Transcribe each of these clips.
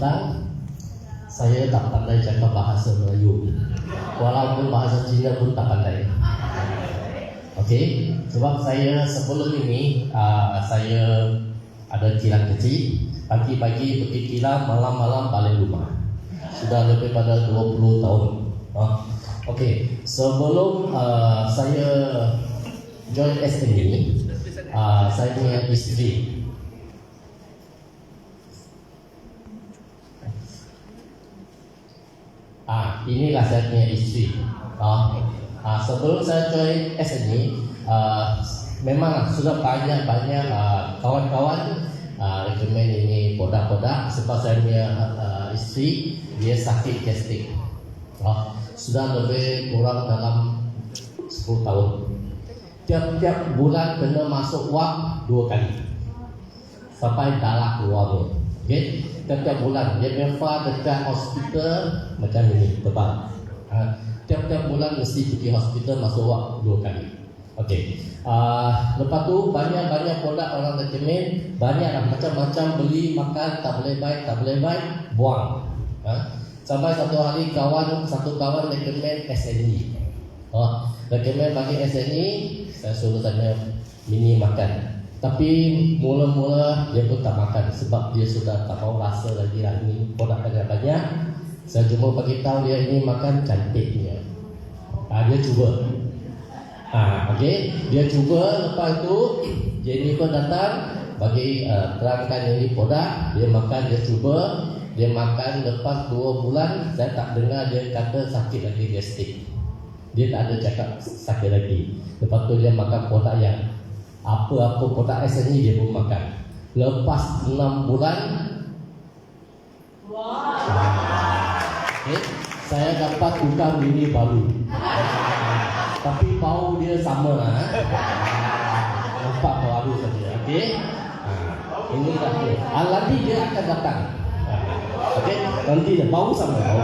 Ah. Saya tak pandai cakap bahasa Melayu. Walaupun bahasa Cina pun tak pandai. Okey, sebab saya sebelum ini uh, saya ada kilang kecil. Pagi-pagi pergi kilang, malam-malam balik rumah. Sudah lebih pada 20 tahun. Uh, Okey, sebelum uh, saya join ini, uh, saya punya isteri Ah, inilah saya punya isteri. Ah, ah, sebelum saya join SNI, ah, memang sudah banyak banyak ah, kawan-kawan ah, recommend ini produk-produk sebab saya punya ah, isteri dia sakit gastrik. Ah, sudah lebih kurang dalam 10 tahun. Tiap-tiap bulan kena masuk wang dua kali sampai darah keluar tu. Okey, tiap-tiap bulan dia file dekat hospital macam ini tebal. Ha, tiap-tiap bulan mesti pergi hospital masuk wak dua kali. Okey. Uh, lepas tu banyak-banyak produk orang recommend, banyak lah macam-macam beli makan tak boleh baik, tak boleh baik, buang. Ha? Sampai satu hari kawan satu kawan recommend SNE. Oh, recommend bagi SNE, saya suruh tanya mini makan. Tapi mula-mula dia pun tak makan sebab dia sudah tak tahu rasa lagi lah ini produk banyak-banyak. Saya cuma bagi tahu dia ini makan cantiknya. Ah, dia cuba. Ah, okey. Dia cuba lepas tu Jennifer datang bagi uh, terangkan ini produk, dia makan, dia cuba, dia makan lepas dua bulan saya tak dengar dia kata sakit lagi gastrik. Dia tak ada cakap sakit lagi. Lepas tu dia makan produk yang apa-apa produk SNI dia pun makan. Lepas 6 bulan okay, saya dapat tukar mini baru. Tapi bau dia sama lah. Nampak baru saja. Okey. Ha, ini dah dia. Ah, nanti dia akan datang. Nanti dia bau sama bau.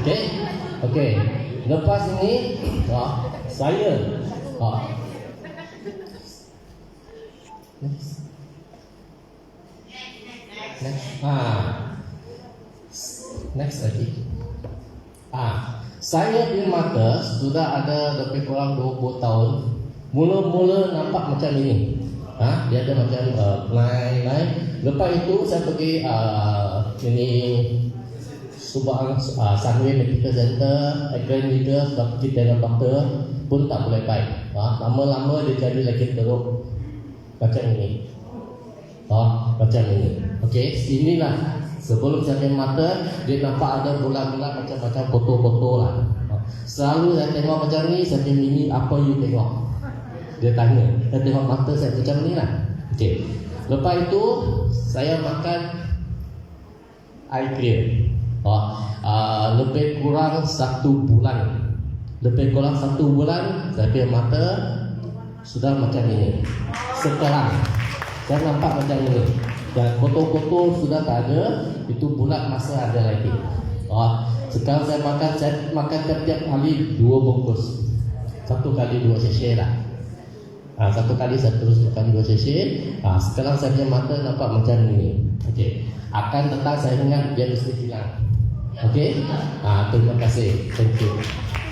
Okey. Okey. Lepas ini, ha, saya ha, Next. Next. Ah. Next lagi. Ah. Saya punya mata sudah ada lebih kurang 20 tahun. Mula-mula nampak macam ini. Ha? Dia ada macam uh, line line. Lepas itu saya pergi uh, ini Subang uh, Sunway Medical Center, Grand Leader, sudah pergi tengok doktor pun tak boleh baik. Ha? Lama-lama dia jadi lagi teruk macam ini. Oh, macam ini. Okey, inilah sebelum saya tengok mata dia nampak ada bulat-bulat macam-macam foto-foto lah. Oh. Selalu saya tengok macam ni, saya tengok ini apa you tengok? Dia tanya. Saya tengok mata saya macam ni lah. Okey. Lepas itu saya makan air clear. Oh, uh, lebih kurang satu bulan. Lebih kurang satu bulan saya punya mata sudah macam ini. Sekarang saya nampak macam ini. Dan foto-foto sudah tak ada, itu bulat masa ada lagi. Oh, sekarang saya makan saya makan tiap-tiap hari dua bungkus. Satu kali dua sachet lah. Ha, satu kali saya terus makan dua sachet. Ha, sekarang saya punya mata nampak macam ini. Okey. Akan datang saya ingat dia mesti hilang. Okey. Ha, terima kasih. Thank you.